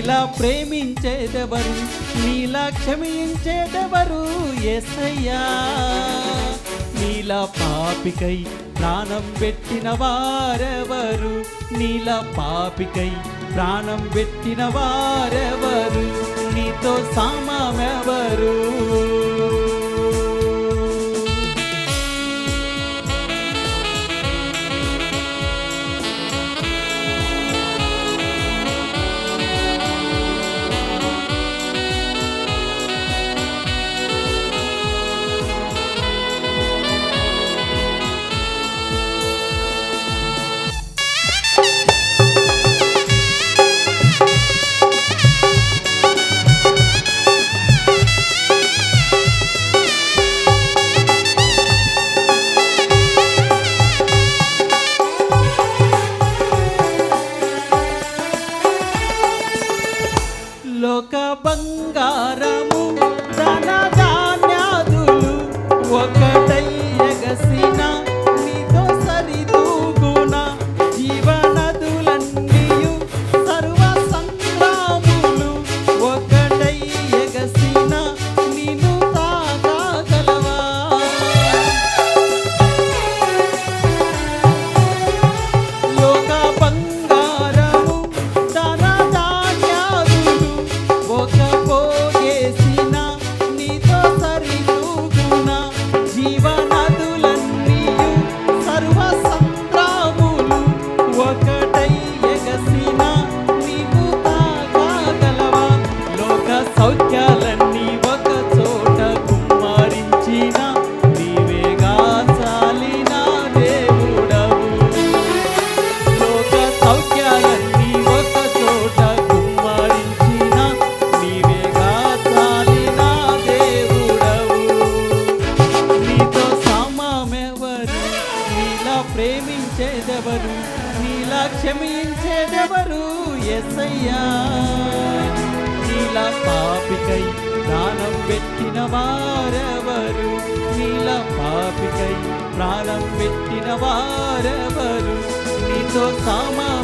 నీలా ప్రేమించేదెవరు? నీలా క్షమించేదెవరు? ఎస్సయ్యా నీలా పాపికై ప్రాణం పెట్టిన వారెవరు? నీలా పాపికై ప్రాణం పెట్టిన వారెవరు? నీతో సామామెవరు? లోక బంగారము ధన నీలా క్షమించేదెవరు? ఎస్సయ్యా నీలా పాపికై ప్రాణం పెట్టిన వారెవరు? నీలా పాపికై ప్రాణం పెట్టిన వారెవరు? నీతో సామా